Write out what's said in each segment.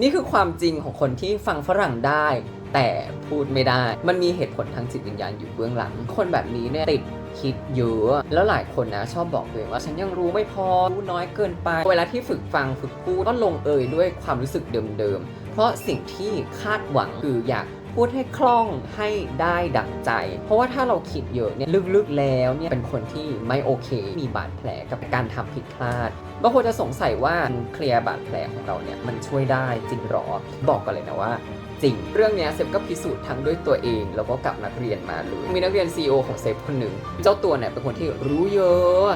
นี่คือความจริงของคนที่ฟังฝรั่งได้ แต่พูดไม่ได้ มันมีเหตุผลทางจิตวิญญาณอยู่เบื้องหลัง คนแบบนี้เนี่ยติดคิดเยอะแล้วหลายคนนะชอบบอกตัวเองว่า ฉันยังรู้ไม่พอรู้น้อยเกินไป เวลาที่ฝึกฟังฝึกพูดก็ลงเอยด้วยความรู้สึกเดิมๆ เพราะสิ่งที่คาดหวังคืออยาก พูดให้คล่องให้ได้ดั่งใจ เพราะว่าถ้าเราคิดเยอะเนี่ยลึกๆแล้วเนี่ยเป็นคนที่ไม่โอเค มีบาดแผลกับการทำผิดพลาดบางคนจะสงสัยว่าเคลียร์บาดแผลของเราเนี่ยมันช่วยได้จริงหรอบอกกันเลยนะว่า จริง เรื่องนี้เซฟก็พิสูจน์ทั้งด้วยตัวเอง แล้วก็กับนักเรียนมาเลยมีนักเรียน CEO ของเซฟคนหนึ่งเจ้าตัวเนี่ยเป็นคนที่รู้เยอะ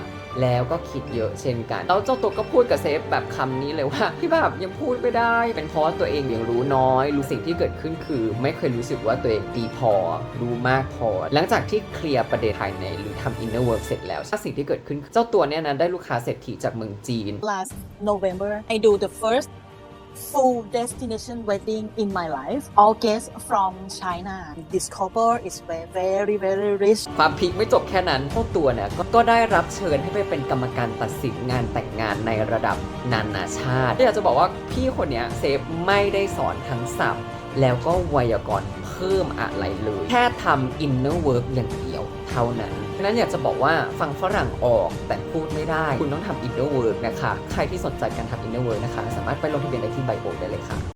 แล้วก็คิดเยอะเช่นกัน แล้วเจ้าตัวก็พูดกับเซฟแบบคำนี้เลยว่าที่แบบยังพูดไม่ได้ เป็นเพราะตัวเองยังรู้น้อย รู้สิ่งที่เกิดขึ้นคือ ไม่เคยรู้สึกว่าตัวเองดีพอ รู้มากพอ หลังจากที่เคลียร์ประเด็นภายในหรือทำ inner work เสร็จแล้วสิ่งที่เกิดขึ้น เจ้าตัวเนี่ยนะได้ลูกค้าเศรษฐีจากเมืองจีน last November, I do the first full destination wedding in my life. All guests from China. This couple is very, very, very rich. ความพีคไม่จบแค่นั้นเจ้าตัวเนี่ยกก็ได้รับเชิญให้ไปเป็นกรรมการตัดสินงานแต่งงานในระดับนานาชาติอยากจะบอกว่าพี่คนเนี้ยเซฟไม่ได้สอนทั้งศัพท์ แล้วก็ไวยากรณ์เพิ่มอะไรเลย แค่ทำ inner work อย่างเดียวเท่านั้น ฉะนั้นอยากจะบอกว่าฟังฝรั่งออกแต่พูดไม่ได้ คุณต้องทำอินเนอร์เวิร์กนะคะ ใครที่สนใจการทำอินเนอร์เวิร์กนะคะ สามารถไปลงทะเบียนได้ที่ไบโอได้เลยค่ะ